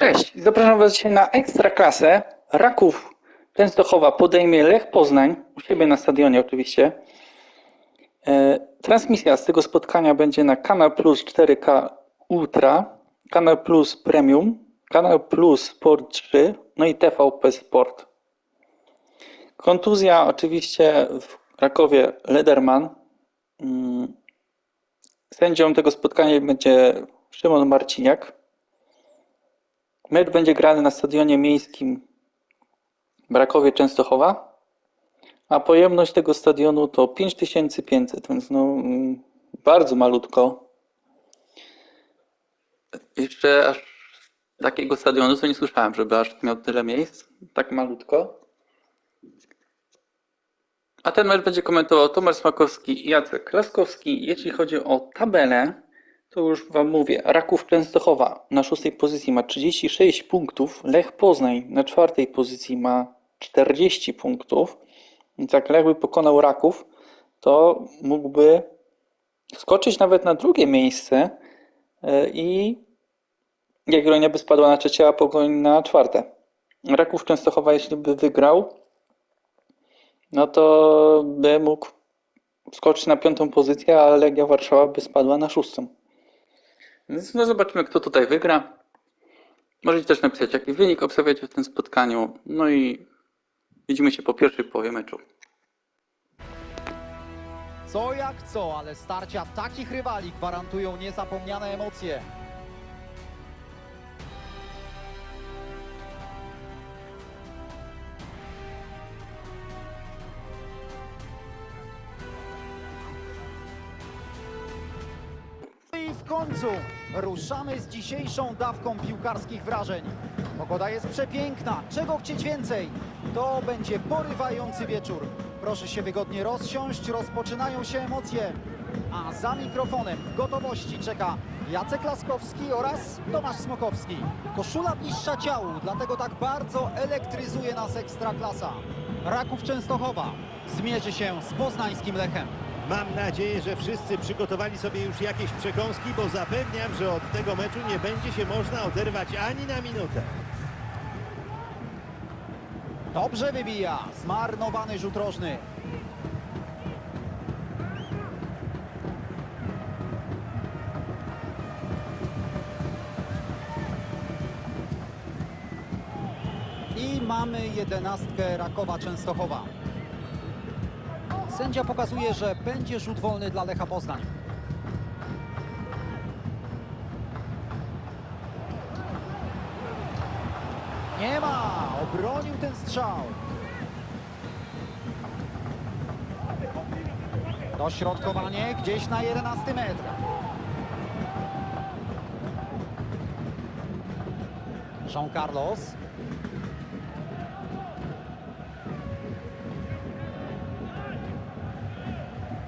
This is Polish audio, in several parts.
Cześć, zapraszam Was dzisiaj na Ekstraklasę. Raków Częstochowa podejmie Lech Poznań, u siebie na stadionie oczywiście. E, Transmisja z tego spotkania będzie na Kanal Plus 4K Ultra, Kanal Plus Premium, Kanal Plus Sport 3, no i TVP Sport. Kontuzja oczywiście w Krakowie Lederman. Mm, Sędzią tego spotkania będzie Szymon Marciniak. Mecz będzie grany na stadionie miejskim w Rakowie Częstochowa, a pojemność tego stadionu to 5500, więc no mm, bardzo malutko. Jeszcze aż takiego stadionu to nie słyszałem, żeby aż miał tyle miejsc, tak malutko. A ten mecz będzie komentował Tomasz Smakowski i Jacek Laskowski. Jeśli chodzi o tabelę, to już Wam mówię. Raków Częstochowa na szóstej pozycji ma 36 punktów. Lech Poznań na czwartej pozycji ma 40 punktów. Więc jak Lech by pokonał Raków, to mógłby skoczyć nawet na drugie miejsce yy, i Jagiellonia by spadła na trzecie, a Pogoń na czwarte. Raków Częstochowa, jeśli by wygrał, no to by mógł skoczyć na piątą pozycję, a Legia Warszawa by spadła na szóstą. No zobaczymy, kto tutaj wygra. Możecie też napisać, jaki wynik obstawiacie w tym spotkaniu. No i widzimy się po pierwszej połowie meczu. Co jak co, ale starcia takich rywali gwarantują niezapomniane emocje. Ruszamy z dzisiejszą dawką piłkarskich wrażeń. Pogoda jest przepiękna, czego chcieć więcej? To będzie porywający wieczór. Proszę się wygodnie rozsiąść, rozpoczynają się emocje. A za mikrofonem w gotowości czeka Jacek Laskowski oraz Tomasz Smokowski. Koszula bliższa ciału, dlatego tak bardzo elektryzuje nas Ekstraklasa. Raków Częstochowa zmierzy się z poznańskim Lechem. Mam nadzieję, że wszyscy przygotowali sobie już jakieś przekąski, bo zapewniam, że od tego meczu nie będzie się można oderwać ani na minutę. Dobrze wybija, zmarnowany rzut rożny. I mamy jedenastkę Rakowa Częstochowa. Sędzia pokazuje, że będzie rzut wolny dla Lecha Poznań. Nie ma! Obronił ten strzał. Dośrodkowanie gdzieś na 11 metr. Jean Carlos.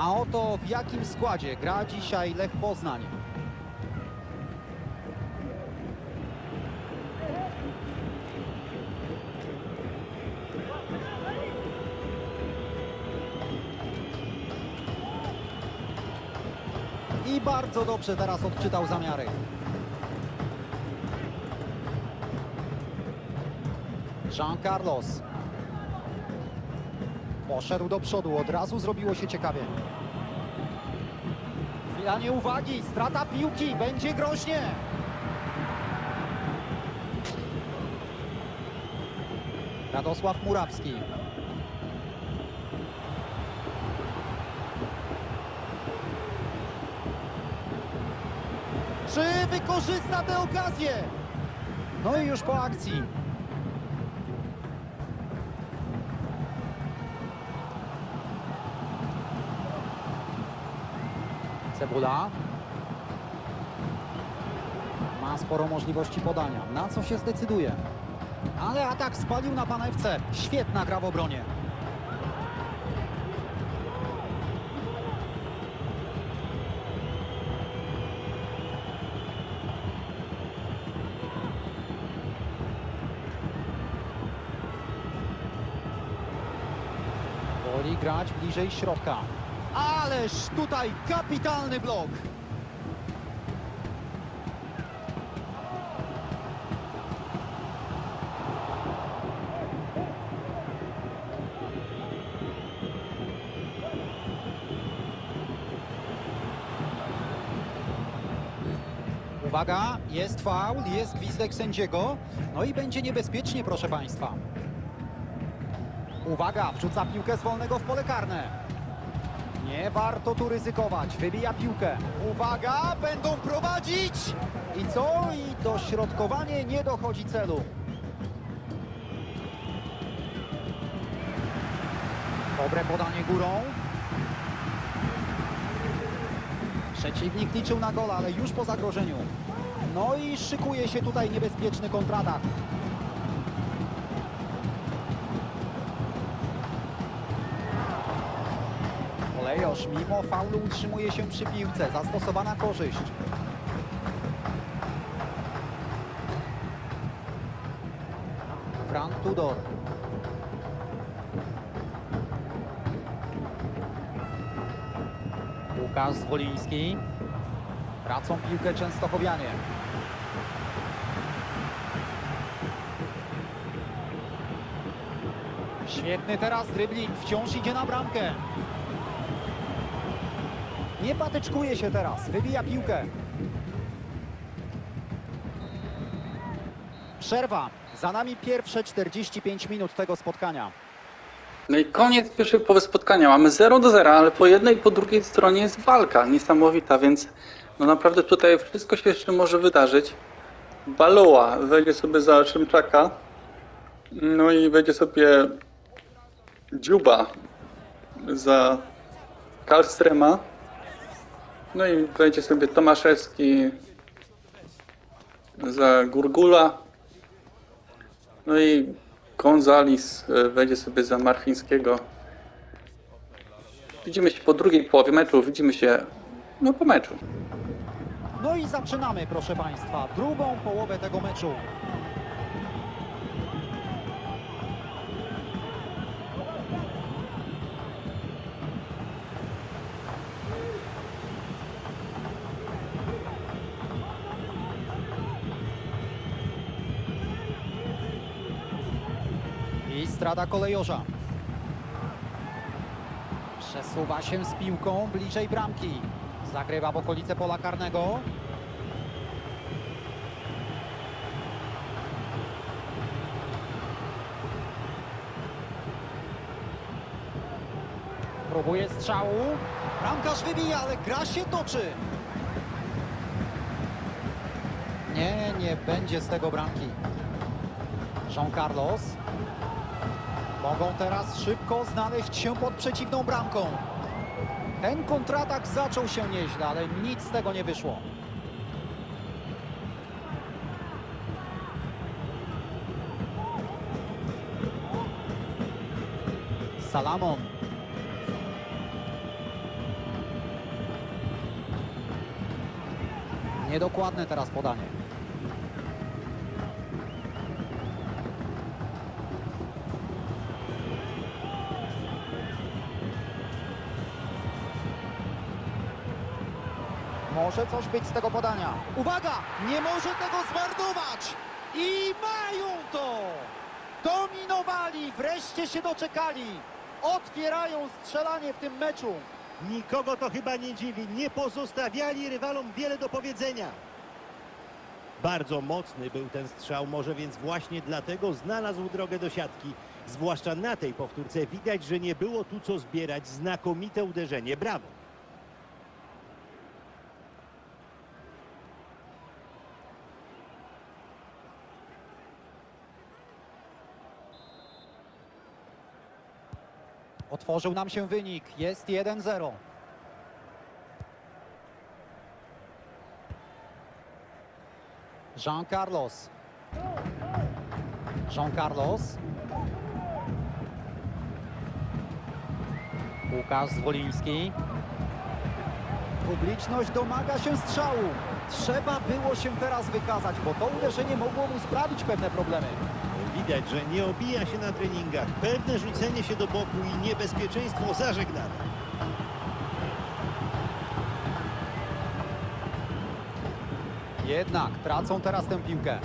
A oto w jakim składzie gra dzisiaj Lech Poznań. I bardzo dobrze teraz odczytał zamiary. Jean Carlos. Poszedł do przodu, od razu zrobiło się ciekawie. Chwila nieuwagi, strata piłki, będzie groźnie. Radosław Murawski. Czy wykorzysta tę okazję? No i już po akcji. Cebula. Ma sporo możliwości podania. Na co się zdecyduje? Ale atak spalił na pana FC. Świetna gra w obronie. Woli grać bliżej środka. Ależ tutaj kapitalny blok. Uwaga, jest faul, jest gwizdek sędziego. No i będzie niebezpiecznie, proszę Państwa. Uwaga, wrzuca piłkę z wolnego w pole karne. Nie warto tu ryzykować, wybija piłkę. Uwaga, będą prowadzić! I co? I dośrodkowanie nie dochodzi celu. Dobre podanie górą. Przeciwnik liczył na gola, ale już po zagrożeniu. No i szykuje się tutaj niebezpieczny kontratak. Olejosz mimo faulu utrzymuje się przy piłce. Zastosowana korzyść. Fran Tudor. Łukasz Zwoliński. Tracą piłkę Częstochowianie. Świetny teraz dribbling, wciąż idzie na bramkę. Nie patyczkuje się teraz, wybija piłkę. Przerwa. Za nami pierwsze 45 minut tego spotkania. No i koniec pierwszej połowy spotkania. Mamy 0 do 0, ale po jednej i po drugiej stronie jest walka niesamowita, więc no naprawdę tutaj wszystko się jeszcze może wydarzyć. Baloła wejdzie sobie za Szymczaka, no i wejdzie sobie Dziuba za Karlstrema, no i wejdzie sobie Tomaszewski za Gurgula, no i Gonzalis e, wejdzie sobie za Marchińskiego. Widzimy się po drugiej połowie meczu, widzimy się no po meczu. No i zaczynamy, proszę Państwa, drugą połowę tego meczu. I strata kolejorza. Przesuwa się z piłką bliżej bramki. Zagrywa w okolice pola karnego. Próbuje strzału. Bramkarz wybija, ale gra się toczy. Nie, nie będzie z tego bramki. Jean Carlos. Mogą teraz szybko znaleźć się pod przeciwną bramką. Ten kontratak zaczął się nieźle, ale nic z tego nie wyszło. Salamon. Niedokładne teraz podanie. Może coś być z tego podania. Uwaga! Nie może tego zmarnować! I mają to! Dominowali! Wreszcie się doczekali! Otwierają strzelanie w tym meczu. Nikogo to chyba nie dziwi. Nie pozostawiali rywalom wiele do powiedzenia. Bardzo mocny był ten strzał, może więc właśnie dlatego znalazł drogę do siatki. Zwłaszcza na tej powtórce widać, że nie było tu co zbierać. Znakomite uderzenie. Brawo. Otworzył nam się wynik. Jest 1-0. Jean Carlos. Jean Carlos. Łukasz Zwoliński. Publiczność domaga się strzału. Trzeba było się teraz wykazać, bo to uderzenie mogło mu sprawić pewne problemy. Widać, że nie obija się na treningach. Pewne rzucenie się do boku i niebezpieczeństwo zażegnane. Jednak tracą teraz tę piłkę.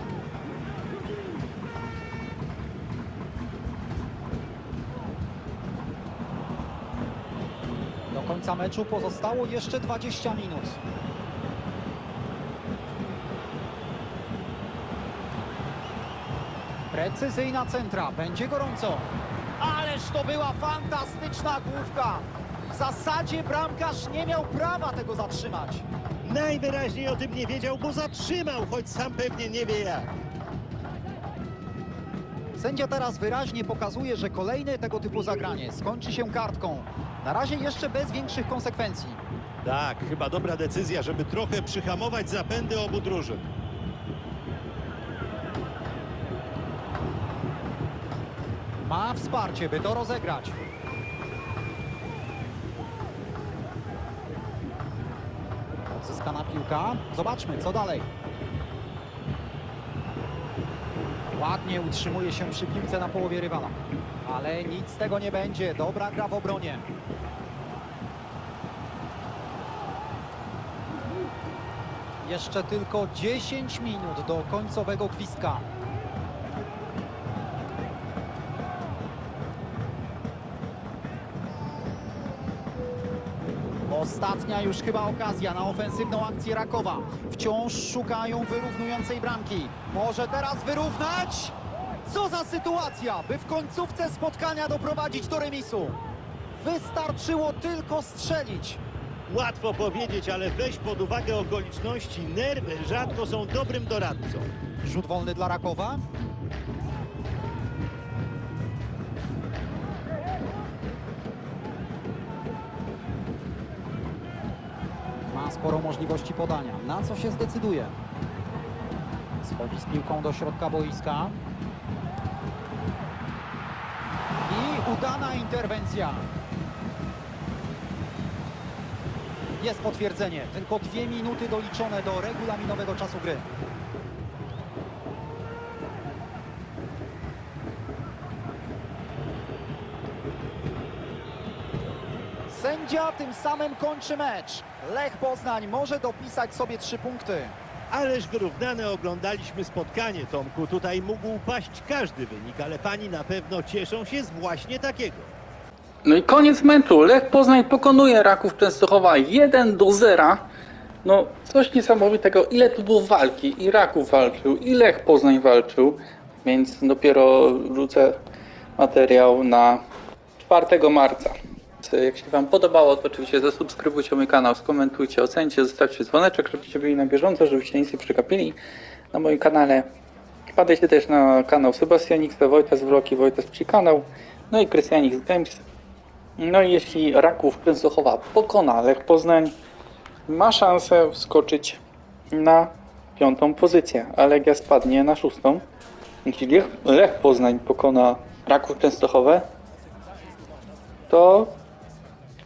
Do końca meczu pozostało jeszcze 20 minut. Precyzyjna centra, będzie gorąco. Ależ to była fantastyczna główka. W zasadzie bramkarz nie miał prawa tego zatrzymać. Najwyraźniej o tym nie wiedział, bo zatrzymał, choć sam pewnie nie wie jak. Sędzia teraz wyraźnie pokazuje, że kolejne tego typu zagranie skończy się kartką. Na razie jeszcze bez większych konsekwencji. Tak, chyba dobra decyzja, żeby trochę przyhamować zapędy obu drużyn. Ma wsparcie, by to rozegrać. Odzyskana piłka. Zobaczmy, co dalej. Ładnie utrzymuje się przy piłce na połowie rywala. Ale nic z tego nie będzie. Dobra gra w obronie. Jeszcze tylko 10 minut do końcowego gwizdka. Ostatnia już chyba okazja na ofensywną akcję Rakowa. Wciąż szukają wyrównującej bramki. Może teraz wyrównać? Co za sytuacja, by w końcówce spotkania doprowadzić do remisu. Wystarczyło tylko strzelić. Łatwo powiedzieć, ale weź pod uwagę okoliczności. Nerwy rzadko są dobrym doradcą. Rzut wolny dla Rakowa. Sporo możliwości podania. Na co się zdecyduje? Schodzi z piłką do środka boiska. I udana interwencja. Jest potwierdzenie. Tylko dwie minuty doliczone do regulaminowego czasu gry. Sędzia tym samym kończy mecz. Lech Poznań może dopisać sobie trzy punkty. Ależ wyrównane oglądaliśmy spotkanie, Tomku. Tutaj mógł paść każdy wynik, ale pani na pewno cieszą się z właśnie takiego. No i koniec meczu. Lech Poznań pokonuje Raków Częstochowa 1 do 0. No coś niesamowitego. Ile tu było walki. I Raków walczył, i Lech Poznań walczył. Więc dopiero wrzucę materiał na 4 marca. Jak się Wam podobało, to oczywiście zasubskrybujcie mój kanał, skomentujcie, ocencie, zostawcie dzwoneczek, żebyście byli na bieżąco, żebyście nic nie przegapili na moim kanale. Wpadajcie też na kanał Sebastianiksa, Wojtas Wroki, Wojtas Psi kanał, no i Krystianix Games. No i jeśli Raków Częstochowa pokona Lech Poznań, ma szansę wskoczyć na piątą pozycję, a Legia spadnie na szóstą. Jeśli Lech, Lech Poznań pokona Raków Częstochowę, to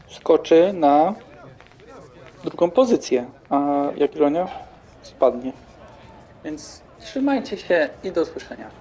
skoczy na drugą pozycję, a Jagiellonia spadnie. Więc trzymajcie się i do usłyszenia.